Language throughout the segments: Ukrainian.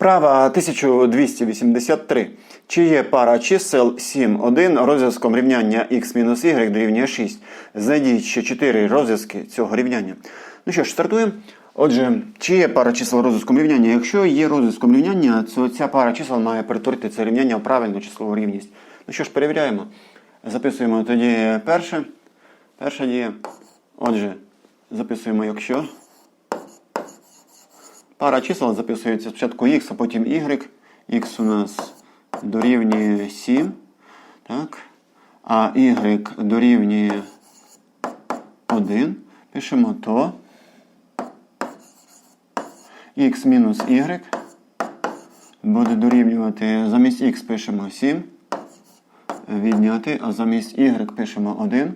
Вправа 1283. Чи є пара чисел 7, 1 розв'язком рівняння x-y дорівнює 6? Знайдіть ще 4 розв'язки цього рівняння. Ну що ж, стартуємо. Отже, чи є пара чисел розв'язком рівняння? Якщо є розв'язком рівняння, то ця пара чисел має перетворити це рівняння в правильну числову рівність. Ну що ж, перевіряємо. Записуємо тоді перше. Перша дія. Отже, записуємо, якщо. Пара чисел записується спочатку x, а потім y. x у нас дорівнює 7. Так? А y дорівнює 1. Пишемо то. x мінус y буде дорівнювати замість x пишемо 7. Відняти, а замість y пишемо 1.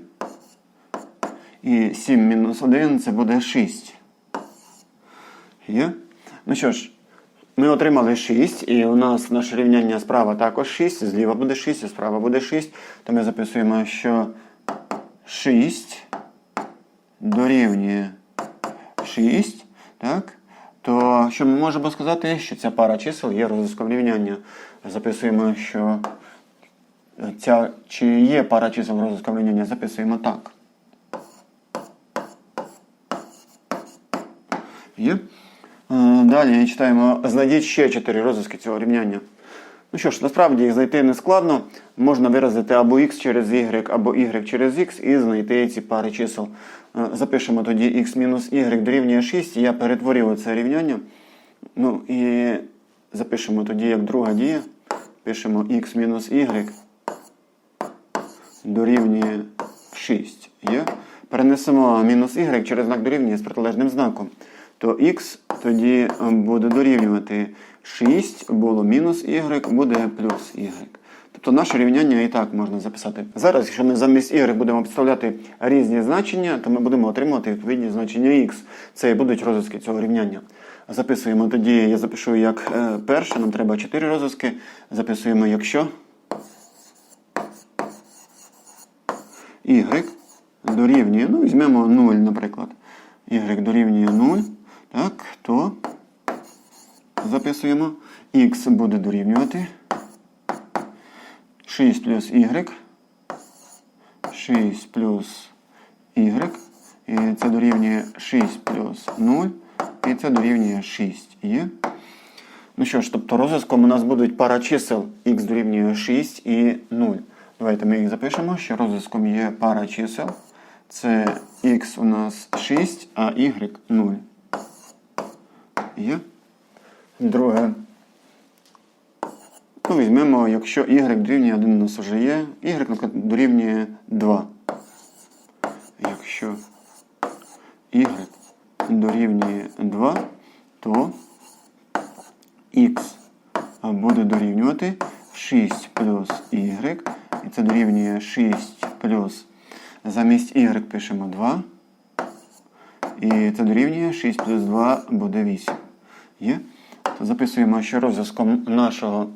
І 7 мінус 1 це буде 6. Є? Ну що ж, ми отримали 6, і у нас наше рівняння справа також 6, зліва буде 6, а справа буде 6. То ми записуємо, що 6 дорівнює 6. Так? То що ми можемо сказати, що ця пара чисел є розв'язком рівняння. Записуємо, що ця, чи є пара чисел розв'язком рівняння, записуємо так. Є? Е, Далі читаємо, знайдіть ще 4 розв'язки цього рівняння. Ну що ж, насправді їх знайти не складно. Можна виразити або x через y, або y через x і знайти ці пари чисел. Е, Запишемо тоді x мінус y дорівнює 6. Я перетворив це рівняння. Ну і запишемо тоді як друга дія. Пишемо x мінус y дорівнює 6. Є? Перенесемо мінус y через знак дорівнює з протилежним знаком. То x тоді буде дорівнювати 6, було мінус y, буде плюс y. Тобто наше рівняння і так можна записати. Зараз, якщо ми замість y будемо підставляти різні значення, то ми будемо отримувати відповідні значення x. Це і будуть розв'язки цього рівняння. Записуємо тоді, я запишу як е, перше, нам треба 4 розв'язки. Записуємо, якщо y дорівнює, ну, візьмемо 0, наприклад. y дорівнює 0, так, то записуємо x буде дорівнювати 6 плюс y, 6 плюс y, і це дорівнює 6 плюс 0, і це дорівнює 6. Є? Ну що ж, тобто розв'язком у нас будуть пара чисел x дорівнює 6 і 0. Давайте ми їх запишемо, що розв'язком є пара чисел. Це x у нас 6, а y 0. Є? Друге. Ну, візьмемо, якщо y дорівнює 1 у нас вже є, y дорівнює 2. Якщо y дорівнює 2, то x буде дорівнювати 6 плюс y. І це дорівнює 6 плюс. Замість y пишемо 2. І це дорівнює 6 плюс 2 буде 8. Є? То записуємо, що розв'язком нашого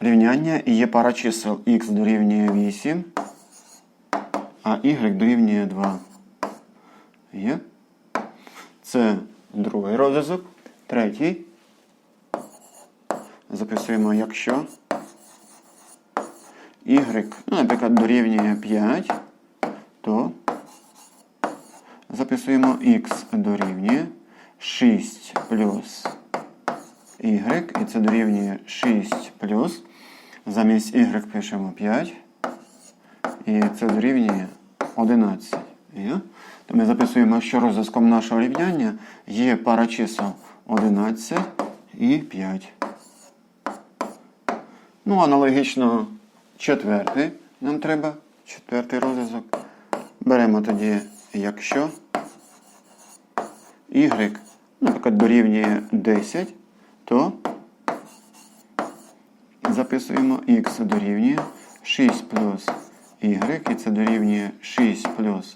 рівняння є пара чисел x дорівнює 8, а y дорівнює 2. Є? Це другий розв'язок. Третій. Записуємо, якщо y, ну, наприклад, дорівнює 5, то записуємо x дорівнює 6 плюс y, і це дорівнює 6 плюс. Замість y пишемо 5. І це дорівнює 11. Є? То ми записуємо, що розв'язком нашого рівняння є пара чисел 11 і 5. Ну, аналогічно четвертий нам треба. Четвертий розв'язок. Беремо тоді, якщо y, наприклад, дорівнює 10, то записуємо x дорівнює 6 плюс y, і це дорівнює 6 плюс.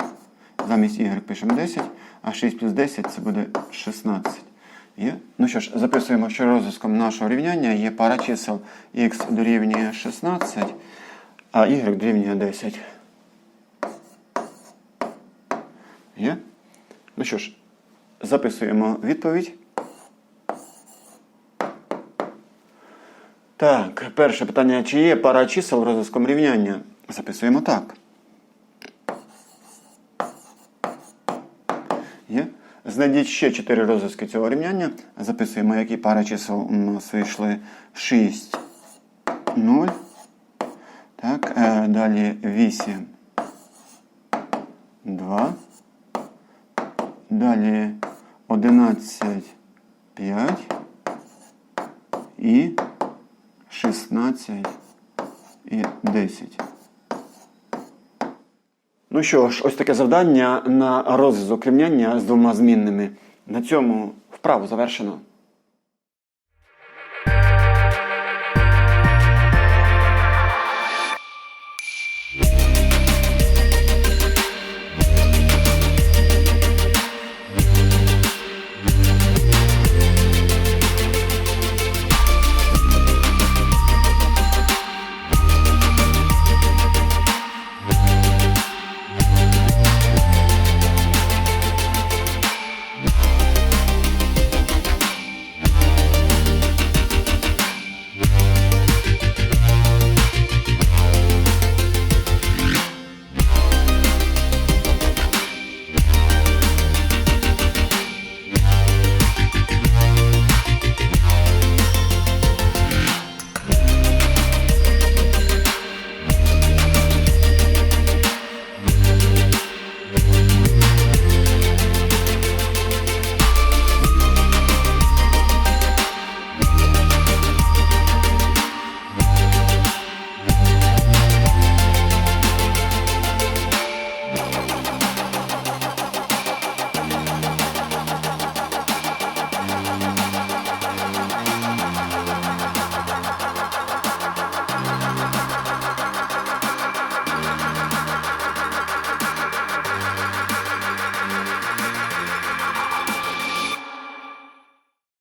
Замість y пишемо 10, а 6 плюс 10 це буде 16. Є? Ну що ж, записуємо, що розв'язком нашого рівняння є пара чисел x дорівнює 16, а y дорівнює 10. Є? Ну що ж, записуємо відповідь. Так, перше питання. Чи є пара чисел розв'язком рівняння? Записуємо так. Є. Знайдіть ще 4 розв'язки цього рівняння. Записуємо, які пари чисел у нас вийшли 6, 0. Так, е, далі 8, 2. Далі 11, 5 і 16 і 10. Ну що ж, ось таке завдання на розв'язок рівняння з двома змінними. На цьому вправу завершено.